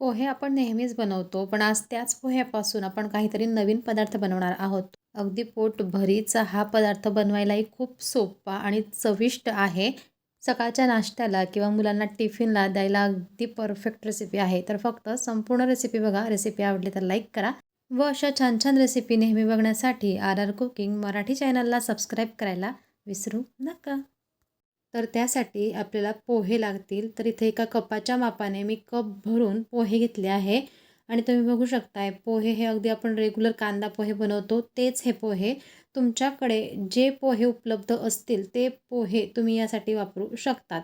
पोहे आपण नेहमीच बनवतो पण आज त्याच पोह्यापासून आपण काहीतरी नवीन पदार्थ बनवणार आहोत. अगदी पोट भरीचा हा पदार्थ बनवायलाही खूप सोपा आणि चविष्ट आहे. सकाळच्या नाश्त्याला किंवा मुलांना टिफिनला द्यायला अगदी परफेक्ट रेसिपी आहे. तर फक्त संपूर्ण रेसिपी बघा. रेसिपी आवडली तर लाईक करा. व अशा छान छान रेसिपी नेहमी बघण्यासाठी आर आर कुकिंग मराठी चॅनलला सबस्क्राईब करायला विसरू नका. तर त्यासाठी आपल्याला पोहे लागतील. तर इथे एका कपाच्या मापाने मी कप भरून पोहे घेतले आहे. आणि तुम्ही बघू शकताय पोहे हे अगदी आपण रेग्युलर कांदा पोहे बनवतो तेच हे पोहे तुमच्याकडे जे पोहे उपलब्ध असतील ते पोहे तुम्ही यासाठी वापरू शकतात.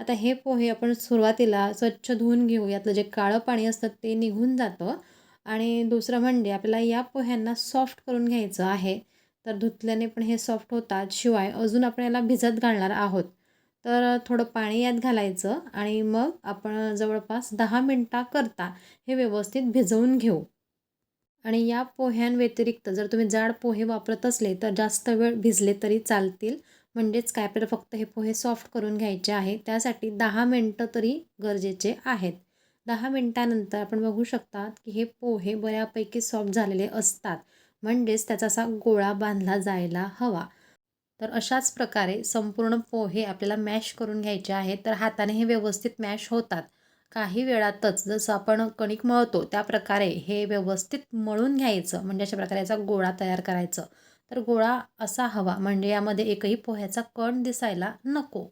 आता हे पोहे आपण सुरुवातीला स्वच्छ धुवून घेऊ यातलं जे काळं पाणी असतं ते निघून जातं. आणि दुसरं म्हणजे आपल्याला या पोह्यांना सॉफ्ट करून घ्यायचं आहे. तर धुतल्याने पण हे सॉफ्ट होतात शिवाय अजून आपण याला भिजत घालणार आहोत. तर थोडं पाणी यात घालायचं आणि मग आपण जवळपास दहा मिनटाकरता हे व्यवस्थित भिजवून घेऊ. आणि या पोह्यांव्यतिरिक्त जर तुम्ही जाड पोहे वापरत असले तर जास्त वेळ भिजले तरी चालतील. म्हणजेच काय आपल्याला फक्त हे पोहे सॉफ्ट करून घ्यायचे आहे. त्यासाठी दहा मिनटं तरी गरजेचे आहेत. दहा मिनटानंतर आपण बघू शकतात की हे पोहे बऱ्यापैकी सॉफ्ट झालेले असतात. म्हणजेच त्याचा असा गोळा बांधला जायला हवा. तर अशाच प्रकारे संपूर्ण पोहे आपल्याला मॅश करून घ्यायचे आहेत. तर हाताने हे व्यवस्थित मॅश होतात. काही वेळातच जसं आपण कणिक मळतो त्या प्रकारे हे व्यवस्थित मळून घ्यायचं. म्हणजे अशा प्रकारे याचा गोळा तयार करायचं. तर गोळा असा हवा. म्हणजे यामध्ये एकही पोह्याचा कण दिसायला नको.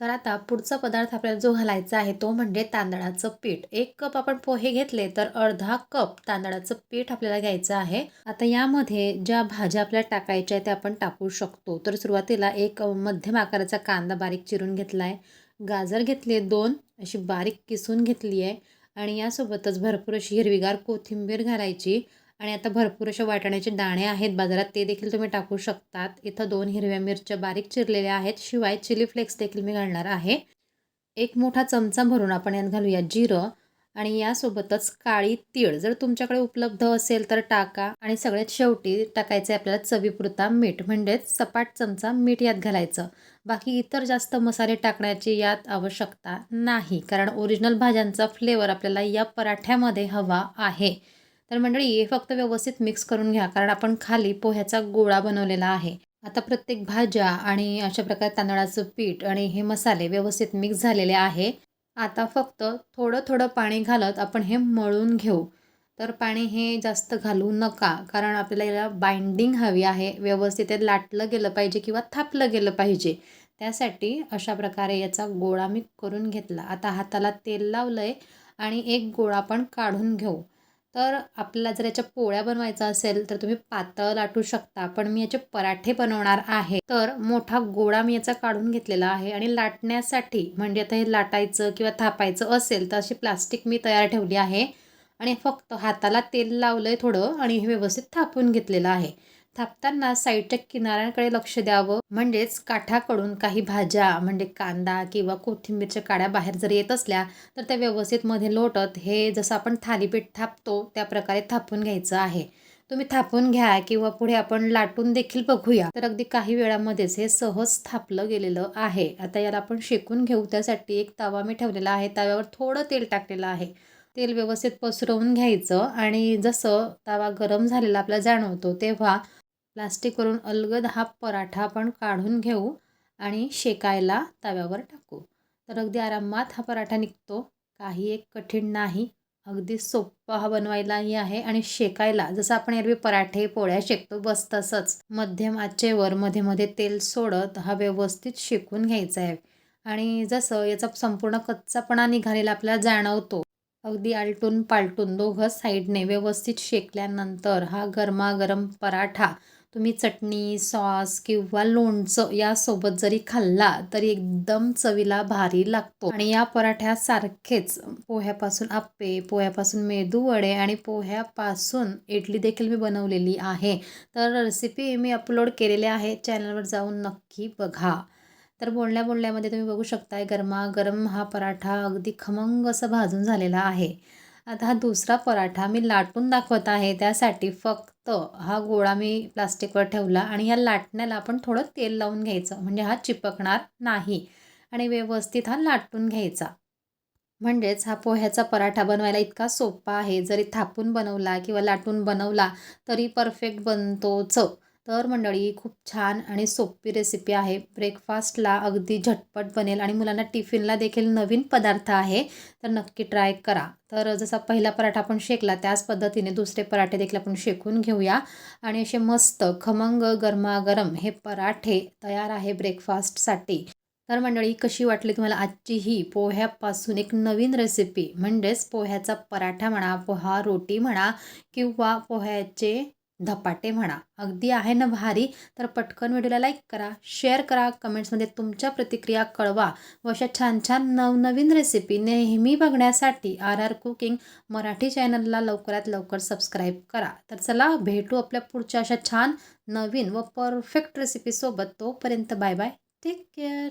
तर आता पुढचा पदार्थ आपल्याला जो घालायचा आहे तो म्हणजे तांदळाचं पीठ. एक कप आपण पोहे घेतले तर अर्धा कप तांदळाचं पीठ आपल्याला घ्यायचं आहे. आता यामध्ये ज्या भाज्या आपल्याला टाकायच्या आहेत त्या आपण टाकू शकतो. तर सुरुवातीला एक मध्यम आकाराचा कांदा बारीक चिरून घेतला आहे गाजर घेतले दोन अशी बारीक किसून घेतली आहे आणि यासोबतच भरपूर अशी हिरवीगार कोथिंबीर घालायची. आणि आता भरपूर अशा वाटाण्याचे दाणे आहेत बाजारात. ते देखील तुम्ही टाकू शकतात. इथं दोन हिरव्या मिरच्या बारीक चिरलेल्या आहेत. शिवाय चिली फ्लेक्स देखील मी घालणार आहे. एक मोठा चमचा भरून आपण यात घालूया जिरं. आणि यासोबतच काळी तीळ. जर तुमच्याकडे उपलब्ध असेल तर टाका. आणि सगळ्यात शेवटी टाकायचं आहे आपल्याला चवीपुरता मीठ. म्हणजेच सपाट चमचा मीठ यात घालायचं. बाकी इतर जास्त मसाले टाकण्याची यात आवश्यकता नाही. कारण ओरिजिनल भाज्यांचा फ्लेवर आपल्याला या पराठ्यामध्ये हवा आहे. तर मंडळी हे फक्त व्यवस्थित मिक्स करून घ्या कारण आपण खाली पोह्याचा गोळा बनवलेला आहे. आता प्रत्येक भाज्या आणि अशा प्रकारे तांदळाचं पीठ आणि हे मसाले व्यवस्थित मिक्स झालेले आहे. आता फक्त थोडं थोडं पाणी घालत आपण हे मळून घेऊ. तर पाणी हे जास्त घालू नका कारण आपल्याला याला बाइंडिंग हवी आहे. व्यवस्थित ते लाटलं गेलं पाहिजे किंवा थापलं गेलं पाहिजे. त्यासाठी अशा प्रकारे याचा गोळा मी करून घेतला. आता हाताला तेल लावलं आहे आणि एक गोळा पण काढून घेऊ. तर आपल्याला जर याच्या पोळ्या बनवायचा असेल तर तुम्ही पातळ लाटू शकता. पण मी याचे पराठे बनवणार आहे. तर मोठा गोळा मी याचा काढून घेतलेला आहे आणि लाटण्यासाठी म्हणजे आता हे लाटायचं किंवा थापायचं असेल तर अशी प्लास्टिक मी तयार ठेवली आहे. आणि फक्त हाताला तेल लावलं आहे थोडं आणि हे व्यवस्थित थापून घेतलेलं आहे. थापताना साईडच्या किनाऱ्यांकडे लक्ष द्यावं. म्हणजेच काठाकडून काही भाज्या म्हणजे कांदा किंवा कोथिंबीरच्या काड्या बाहेर जर येत असल्या तर त्या व्यवस्थित मध्ये लोटत हे जसं आपण थालीपीठ थापतो त्या प्रकारे थापून घ्यायचं आहे. तुम्ही थापून घ्या किंवा पुढे आपण लाटून देखील बघूया. तर अगदी काही वेळामध्येच हे सहज थापलं गेलेलं आहे. आता याला आपण शेकून घेऊ. त्यासाठी एक तवा मी ठेवलेला आहे. तव्यावर थोडं तेल टाकलेलं आहे. तेल व्यवस्थित पसरवून घ्यायचं आणि जसं तवा गरम झालेला आपल्याला जाणवतो तेव्हा प्लास्टिकवरून अलगद हा पराठा आपण काढून घेऊ आणि शेकायला तव्यावर टाकू. तर अगदी आरामात हा पराठा निघतो. काही एक कठीण नाही. अगदी सोपा हा बनवायलाही आहे आणि शेकायला जसं आपण एरवी पराठे पोळ्या शेकतो बस तसंच. मध्यम आचेवर मध्ये मध्ये तेल सोडत हा व्यवस्थित शेकून घ्यायचा आहे आणि जसं याचा संपूर्ण कच्चापणा निघालेला आपल्याला जाणवतो अगदी आलटून पालटून दोघं साईडने व्यवस्थित शेकल्यानंतर हा गरमागरम पराठा तुम्ही चटणी सॉस किंवा लोणचं यासोबत जरी खाल्ला तरी एकदम चवीला भारी लागतो. आणि या पराठ्यासारखेच पोह्यापासून आप्पे पोह्यापासून मेदू वडे आणि पोह्यापासून इडली देखील मी बनवलेली आहे. तर रेसिपी मी अपलोड केलेली आहे. चॅनलवर जाऊन नक्की बघा. तर बोलण्या बोलण्यामध्ये तुम्ही बघू शकताय गरमागरम हा पराठा अगदी खमंग असं भाजून झालेला आहे. आता हा दुसरा पराठा मी लाटून दाखवत आहे. त्यासाठी फक्त हा गोळा मी प्लास्टिकवर ठेवला आणि या लाटण्याला आपण थोडं तेल लावून घ्यायचं. म्हणजे हा चिपकणार नाही. आणि व्यवस्थित हा लाटून घ्यायचा. म्हणजेच हा पोह्याचा पराठा बनवायला इतका सोपा आहे. जरी थापून बनवला किंवा लाटून बनवला तरी परफेक्ट बनतोच. तर मंडळी खूप छान आणि सोपी रेसिपी आहे. ब्रेकफास्टला अगदी झटपट बनेल आणि मुलांना टिफिनला देखील नवीन पदार्थ आहे तर नक्की ट्राय करा. तर जसा पहिला पराठा आपण शेकला त्याच पद्धतीने दुसरे पराठे देखील आपण शेकून घेऊया. आणि असे मस्त खमंग गरमागरम हे पराठे तयार आहे ब्रेकफास्टसाठी तर मंडळी कशी वाटली तुम्हाला आजची ही पोह्यापासून एक नवीन रेसिपी म्हणजेच पोह्याचा पराठा म्हणा पोहा रोटी म्हणा किंवा पोह्याचे धपाटे म्हणा. अगदी आहे ना भारी? तर पटकन व्हिडिओला लाईक करा शेअर करा कमेंट्समध्ये तुमच्या प्रतिक्रिया कळवा. व अशा छान छान नवनवीन रेसिपी नेहमी बघण्यासाठी आर आर कुकिंग मराठी चॅनलला लवकरात लवकर सबस्क्राईब करा. तर चला भेटू आपल्या पुढच्या अशा छान नवीन व परफेक्ट रेसिपीसोबत तोपर्यंत बाय बाय टेक केअर